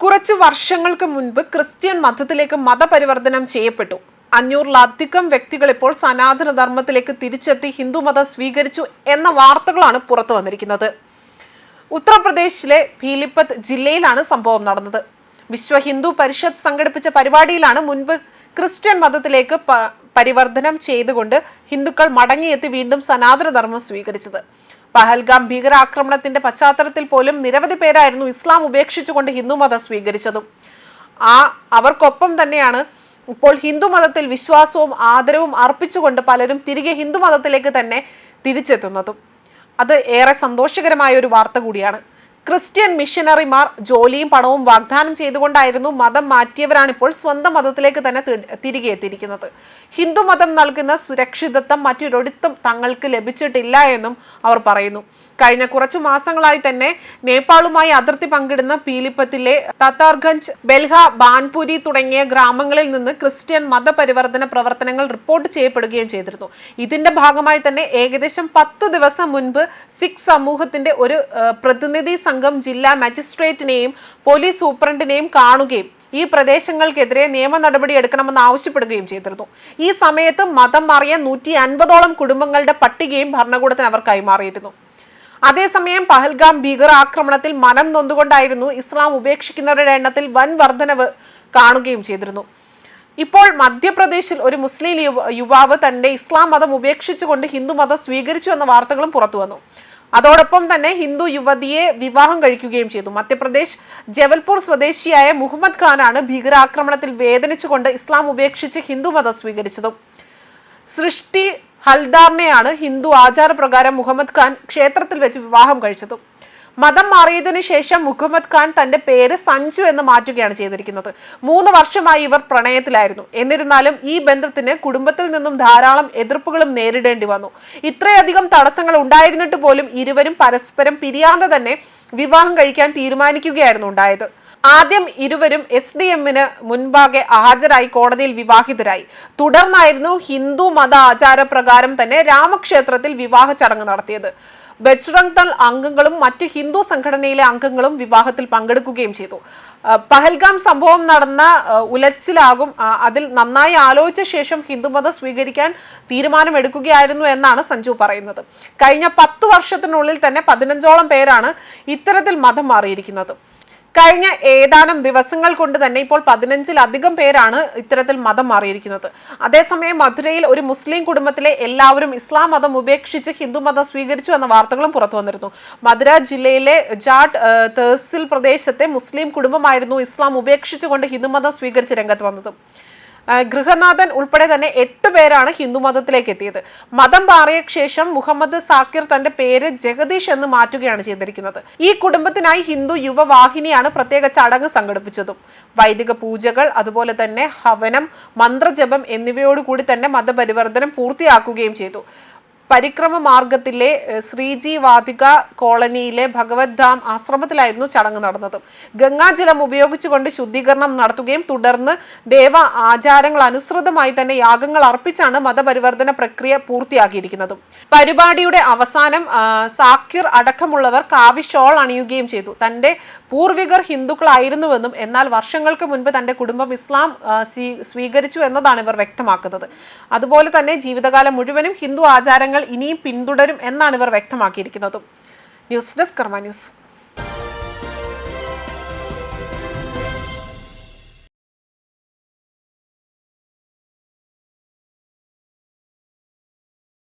കുറച്ച് വർഷങ്ങൾക്ക് മുൻപ് ക്രിസ്ത്യൻ മതത്തിലേക്ക് മതപരിവർത്തനം ചെയ്യപ്പെട്ടു. അഞ്ഞൂറിലധികം വ്യക്തികൾ ഇപ്പോൾ സനാതന ധർമ്മത്തിലേക്ക് തിരിച്ചെത്തി ഹിന്ദുമതം സ്വീകരിച്ചു എന്ന വാർത്തകളാണ് പുറത്തു വന്നിരിക്കുന്നത്. ഉത്തർപ്രദേശിലെ ഭീലിപ്പത്ത് ജില്ലയിലാണ് സംഭവം നടന്നത്. വിശ്വ ഹിന്ദു പരിഷത്ത് സംഘടിപ്പിച്ച പരിപാടിയിലാണ് മുൻപ് ക്രിസ്ത്യൻ മതത്തിലേക്ക് പരിവർത്തനം ചെയ്തുകൊണ്ട് ഹിന്ദുക്കൾ മടങ്ങിയെത്തി വീണ്ടും സനാതന ധർമ്മം സ്വീകരിച്ചത്. പഹൽഗാം ഭീകരാക്രമണത്തിന്റെ പശ്ചാത്തലത്തിൽ പോലും നിരവധി പേരായിരുന്നു ഇസ്ലാം ഉപേക്ഷിച്ചുകൊണ്ട് ഹിന്ദുമതം സ്വീകരിച്ചതും. ആ അവർക്കൊപ്പം തന്നെയാണ് ഇപ്പോൾ ഹിന്ദുമതത്തിൽ വിശ്വാസവും ആദരവും അർപ്പിച്ചുകൊണ്ട് പലരും തിരികെ ഹിന്ദുമതത്തിലേക്ക് തന്നെ തിരിച്ചെത്തുന്നതും. അത് ഏറെ സന്തോഷകരമായ ഒരു വാർത്ത കൂടിയാണ്. ക്രിസ്ത്യൻ മിഷനറിമാർ ജോലിയും പണവും വാഗ്ദാനം ചെയ്തുകൊണ്ടായിരുന്നു മതം മാറ്റിയവരാണിപ്പോൾ സ്വന്തം മതത്തിലേക്ക് തന്നെ തിരികെ എത്തിയിരിക്കുന്നത്. ഹിന്ദു മതം നൽകുന്ന സുരക്ഷിതത്വം മറ്റൊരിടത്തും തങ്ങൾക്ക് ലഭിച്ചിട്ടില്ല എന്നും അവർ പറയുന്നു. കഴിഞ്ഞ കുറച്ചു മാസങ്ങളായി തന്നെ നേപ്പാളുമായി അതിർത്തി പങ്കിടുന്ന പീലിപ്പത്തിലെ തത്താർഗഞ്ച് ബെൽഹ ബാൻപുരി തുടങ്ങിയ ഗ്രാമങ്ങളിൽ നിന്ന് ക്രിസ്ത്യൻ മതപരിവർത്തന പ്രവർത്തനങ്ങൾ റിപ്പോർട്ട് ചെയ്യപ്പെടുകയും ചെയ്തിരുന്നു. ഇതിന്റെ ഭാഗമായി തന്നെ ഏകദേശം പത്ത് ദിവസം മുൻപ് സിഖ് സമൂഹത്തിന്റെ ഒരു പ്രതിനിധി സംഘം ജില്ലാ മജിസ്ട്രേറ്റിനെയും പോലീസ് സൂപ്രണ്ടിനെയും കാണുകയും ഈ പ്രദേശങ്ങൾക്കെതിരെ നിയമ നടപടി എടുക്കണമെന്ന് ആവശ്യപ്പെടുകയും ചെയ്തിരുന്നു. ഈ സമയത്ത് മതം മാറിയ നൂറ്റി അൻപതോളം കുടുംബങ്ങളുടെ പട്ടികയും ഭരണകൂടത്തിന് അവർ കൈമാറിയിരുന്നു. അതേസമയം പഹൽഗാം ഭീകര ആക്രമണത്തിൽ മനം നൊന്തുകൊണ്ടായിരുന്നു ഇസ്ലാം ഉപേക്ഷിക്കുന്നവരുടെ എണ്ണത്തിൽ വൻ വർധനവ് കാണുകയും ചെയ്തിരുന്നു. ഇപ്പോൾ മധ്യപ്രദേശിൽ ഒരു മുസ്ലിം യുവാവ് തന്റെ ഇസ്ലാം മതം ഉപേക്ഷിച്ചുകൊണ്ട് ഹിന്ദു മതം സ്വീകരിച്ചു എന്ന വാർത്തകളും പുറത്തു വന്നു അതോടൊപ്പം തന്നെ ഹിന്ദു യുവതിയെ വിവാഹം കഴിക്കുകയും ചെയ്തു. മധ്യപ്രദേശ് ജബൽപൂർ സ്വദേശിയായ മുഹമ്മദ് ഖാനാണ് ഭീകരാക്രമണത്തിൽ വേദനിച്ചുകൊണ്ട് ഇസ്ലാം ഉപേക്ഷിച്ച് ഹിന്ദു മതം സ്വീകരിച്ചതും. സൃഷ്ടി ഹൽദാറിനെയാണ് ഹിന്ദു ആചാരപ്രകാരം മുഹമ്മദ് ഖാൻ ക്ഷേത്രത്തിൽ വെച്ച് വിവാഹം കഴിച്ചത്. മതം മാറിയതിനു ശേഷം മുഹമ്മദ് ഖാൻ തന്റെ പേര് സഞ്ജു എന്ന് മാറ്റുകയാണ് ചെയ്തിരിക്കുന്നത്. മൂന്ന് വർഷമായി ഇവർ പ്രണയത്തിലായിരുന്നു. എന്നിരുന്നാലും ഈ ബന്ധത്തിന് കുടുംബത്തിൽ നിന്നും ധാരാളം എതിർപ്പുകളും നേരിടേണ്ടി വന്നു. ഇത്രയധികം തടസ്സങ്ങൾ ഉണ്ടായിരുന്നിട്ട് പോലും ഇരുവരും പരസ്പരം പിരിയാതെ തന്നെ വിവാഹം കഴിക്കാൻ തീരുമാനിക്കുകയായിരുന്നു ഉണ്ടായത്. ആദ്യം ഇരുവരും എസ് ഡി എമ്മിന് മുൻപാകെ ഹാജരായി കോടതിയിൽ വിവാഹിതരായി. തുടർന്നായിരുന്നു ഹിന്ദു മത ആചാരപ്രകാരം തന്നെ രാമക്ഷേത്രത്തിൽ വിവാഹ ചടങ്ങ് നടത്തിയത്. ബജ്രംഗ് ദൾ അംഗങ്ങളും മറ്റ് ഹിന്ദു സംഘടനയിലെ അംഗങ്ങളും വിവാഹത്തിൽ പങ്കെടുക്കുകയും ചെയ്തു. പഹൽഗാം സംഭവം നടന്ന ഉലച്ചിലാകും അതിൽ നന്നായി ആലോചിച്ച ശേഷം ഹിന്ദുമതം സ്വീകരിക്കാൻ തീരുമാനമെടുക്കുകയായിരുന്നു എന്നാണ് സഞ്ജു പറയുന്നത്. കഴിഞ്ഞ പത്തു വർഷത്തിനുള്ളിൽ തന്നെ പതിനഞ്ചോളം പേരാണ് ഇത്തരത്തിൽ മതം മാറിയിരിക്കുന്നത്. കഴിഞ്ഞ ഏതാനും ദിവസങ്ങൾ കൊണ്ട് തന്നെ ഇപ്പോൾ പതിനഞ്ചിലധികം പേരാണ് ഇത്തരത്തിൽ മതം മാറിയിരിക്കുന്നത്. അതേസമയം മധുരയിൽ ഒരു മുസ്ലിം കുടുംബത്തിലെ എല്ലാവരും ഇസ്ലാം മതം ഉപേക്ഷിച്ച് ഹിന്ദു മതം സ്വീകരിച്ചു എന്ന വാർത്തകളും പുറത്തു വന്നിരുന്നു. മധുര ജില്ലയിലെ ജാട്ട് തേഴ്സിൽ പ്രദേശത്തെ മുസ്ലിം കുടുംബമായിരുന്നു ഇസ്ലാം ഉപേക്ഷിച്ചുകൊണ്ട് ഹിന്ദു മതം സ്വീകരിച്ച് രംഗത്ത് വന്നത്. ഗൃഹനാഥൻ ഉൾപ്പെടെ തന്നെ എട്ട് പേരാണ് ഹിന്ദു മതത്തിലേക്ക് എത്തിയത്. മതം മാറിയ ശേഷം മുഹമ്മദ് സാക്കിർ തന്റെ പേര് ജഗദീഷ് എന്ന് മാറ്റുകയാണ് ചെയ്തിരിക്കുന്നത്. ഈ കുടുംബത്തിനായി ഹിന്ദു യുവവാഹിനിയാണ് പ്രത്യേക ചടങ്ങ് സംഘടിപ്പിച്ചതും. വൈദിക പൂജകൾ അതുപോലെ തന്നെ ഹവനം മന്ത്രജപം എന്നിവയോടുകൂടി തന്നെ മതപരിവർത്തനം പൂർത്തിയാക്കുകയും ചെയ്തു. പരിക്രമ മാർഗത്തിലെ ശ്രീജി വാതിക കോളനിയിലെ ഭഗവത് ധാം ആശ്രമത്തിലായിരുന്നു ചടങ്ങ് നടന്നത്. ഗംഗാജലം ഉപയോഗിച്ചുകൊണ്ട് ശുദ്ധീകരണം നടത്തുകയും തുടർന്ന് ദേവ ആചാരങ്ങൾ അനുസൃതമായി തന്നെ യാഗങ്ങൾ അർപ്പിച്ചാണ് മതപരിവർത്തന പ്രക്രിയ പൂർത്തിയാക്കിയിരിക്കുന്നത്. പരിപാടിയുടെ അവസാനം സാക്കിർ അടക്കമുള്ളവർ കാവി ഷോൾ അണിയുകയും ചെയ്തു. തന്റെ പൂർവികർ ഹിന്ദുക്കളായിരുന്നുവെന്നും എന്നാൽ വർഷങ്ങൾക്ക് മുൻപ് തന്റെ കുടുംബം ഇസ്ലാം സ്വീ- സ്വീകരിച്ചു എന്നതാണ് ഇവർ വ്യക്തമാക്കുന്നത്. അതുപോലെ തന്നെ ജീവിതകാലം മുഴുവനും ഹിന്ദു ആചാരങ്ങൾ ഇനിയും പിന്തുടരും എന്നാണ് ഇവർ വ്യക്തമാക്കിയിരിക്കുന്നതും. News desk Karma news.